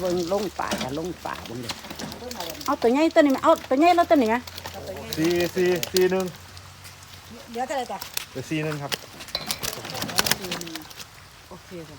เบิ่งลงป่าจะลงป่าเบิ่งเด้อเอาตัวใหญ่ตัวนี้มาเอาตัวใหญ่แล้วตัวนี้ไหมสี่สี่สี่หนึ่งเดี๋ยวจะเลยจ้ะเดี๋ยวสี่หนึ่งครับโอเคจ้ะ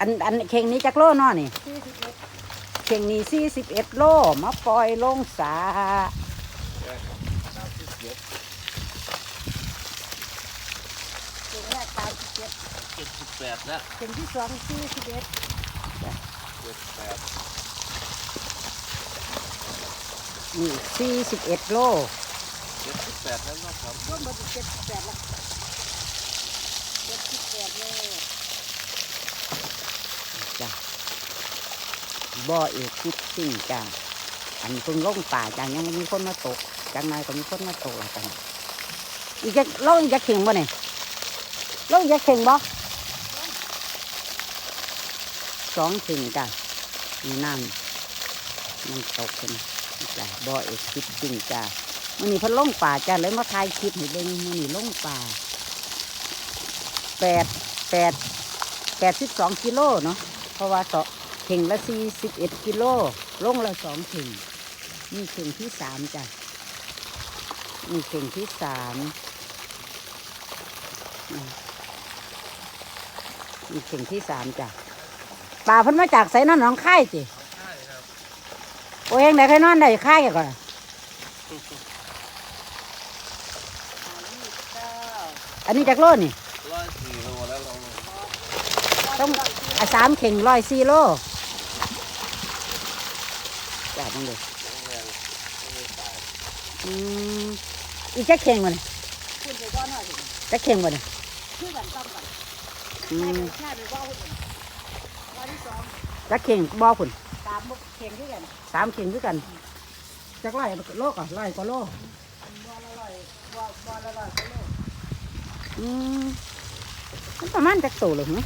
อันอันเข่งนี้จักโลเนาะนี่สี่สิบเอ็ดเข่งนี้สี่สิบเอ็ดโลมาปล่อยลงสาเก่งแรกสามสิบเจ็ดเจ็ดสิบแปดแล้วเก่งที่สองสี่สิบเอ็ดเจ็ดแปด นี่สี่สิบเอ็ดโลเจ็ดสิบแปดแล้วนะครับรวมหมดเจ็ดสิบแปดละเจ็ดสิบแปดเลยจ้ะบ่อเอกคิดสิ่งจ้ะอันเพิ่งลงป่าจ้ะยังไม่มีคนมาตกจังนายก็มีคนมาตกและกันอีกจะเล่าอีกจะเข่งบ่เนี่ยเล่าอีกจะเข่งบ่ สองเข่งจ้ะมีน้ำมันตกกันจ้ะบ่อเอกคิดสิ่งจ้ะมันนี่พิ่นลงป่าจ้ะเลยมาถ่ายคลิปให้เบิ่งมันนี่ลงป่าแปดแปดแปดสิบสองกิโลเนาะเพราะว่าต่อเข่งละสี่สิบเอ็ดกิโลลงละสองเข่งนี่เข่งที่สามจ้ะนี่เข่งที่สามมนี่เข่งที่สามจ้ะ ป่าเพิ่นมาจากไสนอนหนองค่ายจิโอ้ยยังไดใครนอนได้ค่ายก่อนห้ายี่สิบเก้าอันนี้จากโลนี่ร้อยสี่โลแล้วเราต้องอะสามเข่งร้อยสี่โลจ้ะต้องดูแรงไม่ตายอืมอีกจะเข่งมันคุณไปก้อนหน่อยสิจะเข่งมันชื่อกันตั้ม จะเข่งบ่คุณสามบุกเข่งด้วยกันสามเข่งด้วยกันจักไร่โลกอะไร่กว่าโลบัวละร้อยบัวบัวละร้อยกิโลอืมมันประมาณจักโตเลยหึนี่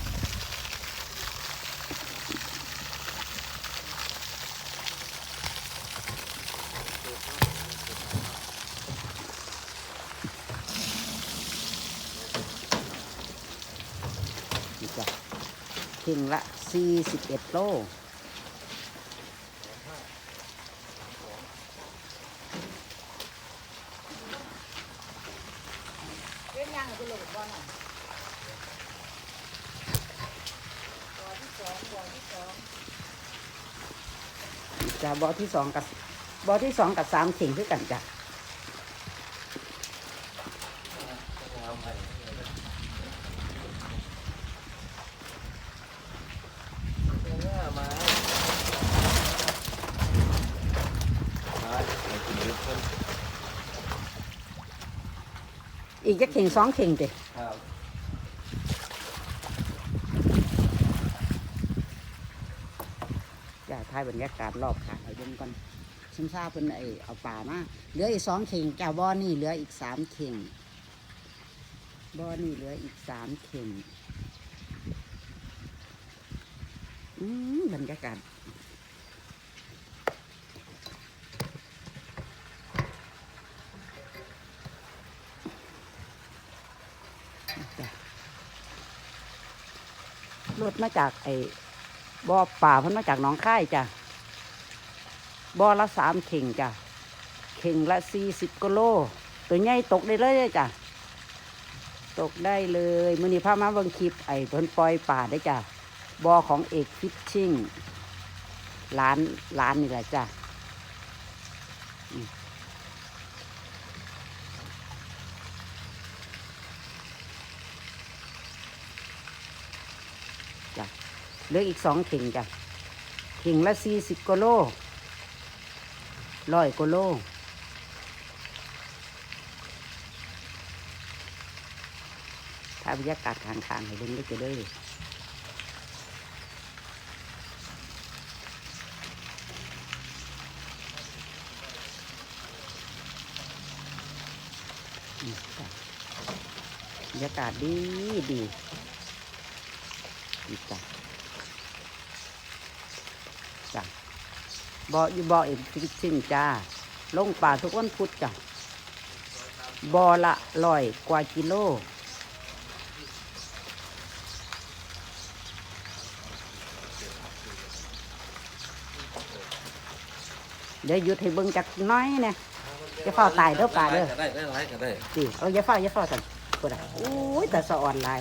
เข่งละสี่สิบเอ็ดโลจ้ะบอที่สองกับ บอที่สองกับสามเข่งด้วยกันจ้ะ หน้าไม้ไม้ไอ้กินเย อะเพิ่มอีกจะเข่งสองเข่งเด้ครับจ้ะถ่ายบรรยากาศรอบขาไอ้เบิ่งก่อนฉันทราบเพิ่นไอ้เอาป่ามาเหลืออีกสองเข่งจ้ะบ่อนี่เหลืออีกสามเข่งบ่อนี่เหลืออีกสามเข่งอืมบรรยากาศ รถมาจากไอ้บ่อป่าเพิ่นมาจากหนองค่ายจ้ะบ่อละสามเข่งจ้ะเข่งละสี่สิบกิโล ตัวใหญ่ตกได้เลยจ้ะตกได้เลยมือนี้พามาเบิ่งคลิปไอ้เพิ่นปล่อยป่าได้จ้ะบ่อของเอกฟิชชิ่งร้านร้านนี่แหละจ้ะ เหลืออีกสองเข่งจ้ะเข่งละสี่สิบกิโลร้อยกิโลถ้าบรรยากาศข้างๆให้เบิ่งได้จะได้อืมจ้ะบรรยากาศดีดีดีจ้ะ บ่อยู่บ่อเอ็มชิงจ้า ลงป่าทุกวันพุธจ้ะบ่อละลอยกว่ากิโลเดี๋ยวหยุดให้เบิ่งจักน้อยเนี่ยจะเฝ้าตายเด้อป่าเด้อได้ได้หลายก็ได้สิเอาอย่าเฝ้าอย่าเฝ้าสั่นกูได้อุ้ยแต่สะอ่อนหลา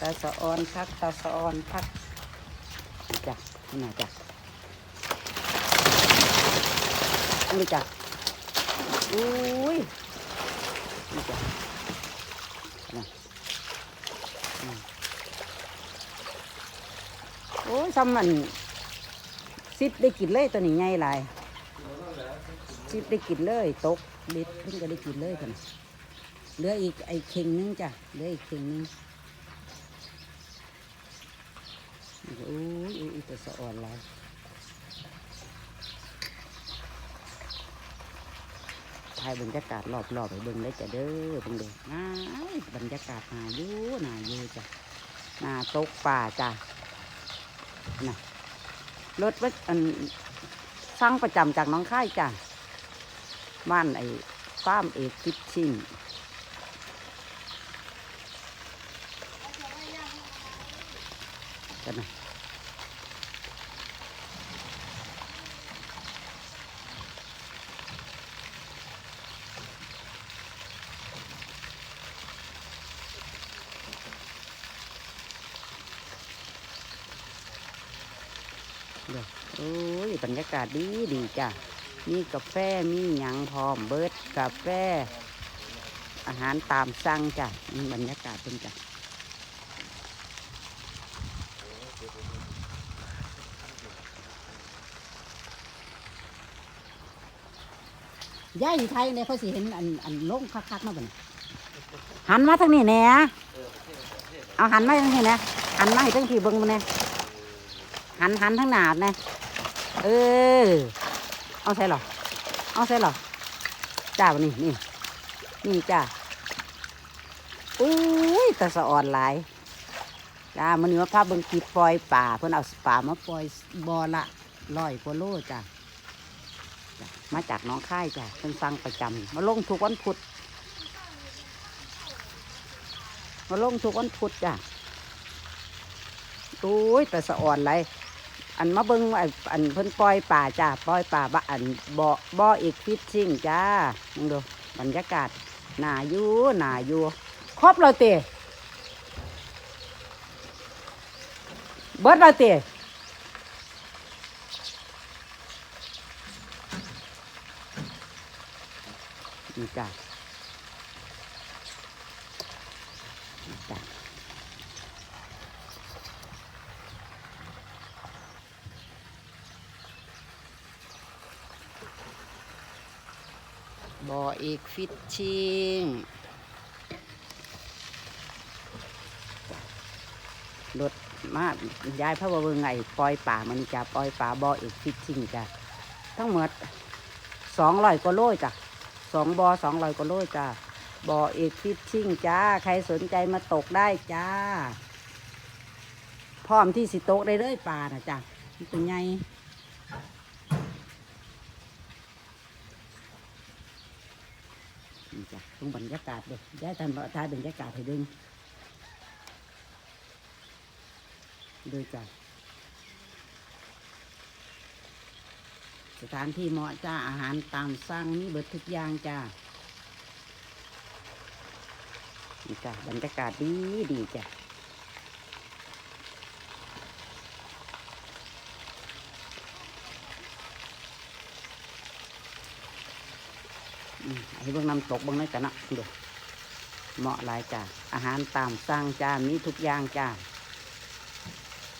ตาสะอ่อนพักตาสะอ่อนพักจ้ะนี่นะจ้ะ นี่จ้ะอุ้ยนี่จ้ะนะโอ้ยซ้ำมันซิปได้กินเลยตัวนี้ใหญ่ลายซิปได้กินเลยตกเบ็ดเพิ่งก็ได้กินเลยกันเหลืออีกไอ้เข่งนึงจ้ะเหลืออีกเข่งนึงโอ้ยอุ้ยแต่สะอ่อนล้ว ถ่ายบรรยากาศรอบๆไปเบิ่งเลยจ้ะเด้อเบิ่งเด้อน้าบรรยากาศนาอยู่นาอยู่จ้ะนาตกป่าจ้ะน่ะรถวัดอันสั่งประจำจากน้องค่ายจ้ะบ้านไอ้ฟาร์มเอกคิดชิ่งกันนะเดี๋ยวโอ้ ยบรรยากาศดีดีจ้ะ มีกาแฟมีหยังพร้อมเบิร์ดกาแฟ อาหารตามสั่งจ้ะนี่บรรยากาศเป็นจ้ะย่าอยู่ไทยเนี่ยเขาสิเห็นอันอันโล่งคักๆมาบ่นหันมาทางนี้แหน่เอาหันมาทางนี้นะหันมาให้ทั้งที่เบิ้งมันเนี่ยหันหันทั้งหนาดนะ เออ เอาใส่หรอ เอาใส่หรอจ้าวันนี้นี่ นี่จ้าอุ้ยแตะสะอ่อนหลายจ้ามันนี้ว่าภาพเบิ่งคลิปปล่อยป่าเพิ่นเอาป่ามาปล่อยบอละร้อยกว่าโลจ้ามาจากน้องค่ายจ้าเพิ่นสั่งประจำมาลงทุกวันพุธมาลงทุกวันพุธจ้าอุ้ยแต่สะอ่อนหลาย อันมาเบิ้งว่าอันเพิ่นปล่อยป่าจ้าปล่อยป่าบะอันบ่อบ่ออีกฟิชชิ่งจ้ามึงดูบรรยากาศหนาอยู่หนาอยู่ครบเลยเตะเบิดเลยเตะนี่จ้านี่จ้า บ่อเอกฟิชชิงรถมาย้ายพระบวงไงปล่อยป่ามันจะปล่อยป่าบ่อเอกฟิชชิงจ้ะทั้งหมดสองร้อยกว่าโลจ้ะสองบ่อสองร้อยกว่าโลจ้ะบ่อเอกฟิชชิงจ้า ใครสนใจมาตกได้จ้า พร้อมที่สิโตกได้เลยป่านะจ้ะมันเป็นไง จ้ะตรงบรรยากาศเด็กย้ายทำถ่ายบรรยากาศให้ดึงดูจ้ะสถานที่เหมาะจ้าอาหารตามสั่งนี่เบิดทุกอย่างจ้านี่จ้ะบรรยากาศดีดีจ้ะ ให้เบิ่งน้ำตกเบิ่งน้อยกันนะดูเหมาะหลายจ้าอาหารตามสั่งจ้ามีทุกอย่างจ้า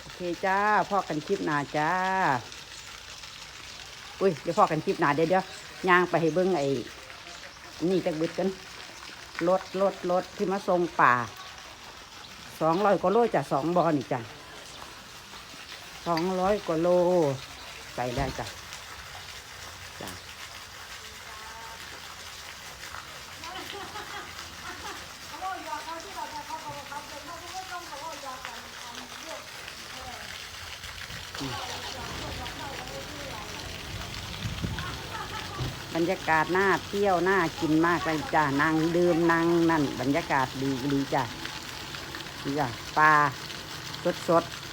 โอเคจ้าพ่อกันคลิปหนาจ้าอุ้ยเดี๋ยวพ่อกันคลิปหนาเดี๋ยวเดี๋ยวย่างไปให้เบิ้งไอ้นี่จะบึดกันรถรถรถที่มาส่งป่าสองร้อยกว่าโลจ้ะสองบอนี่จ้ะสองร้อยกว่าโลใส่ได้จ้ะ บรรยากาศน่าเที่ยวน่ากินมากเลยจ้ะนางดื่มนางนั่น บรรยากาศดีดีจ้ะนี่จ้ะปลาสดสดๆ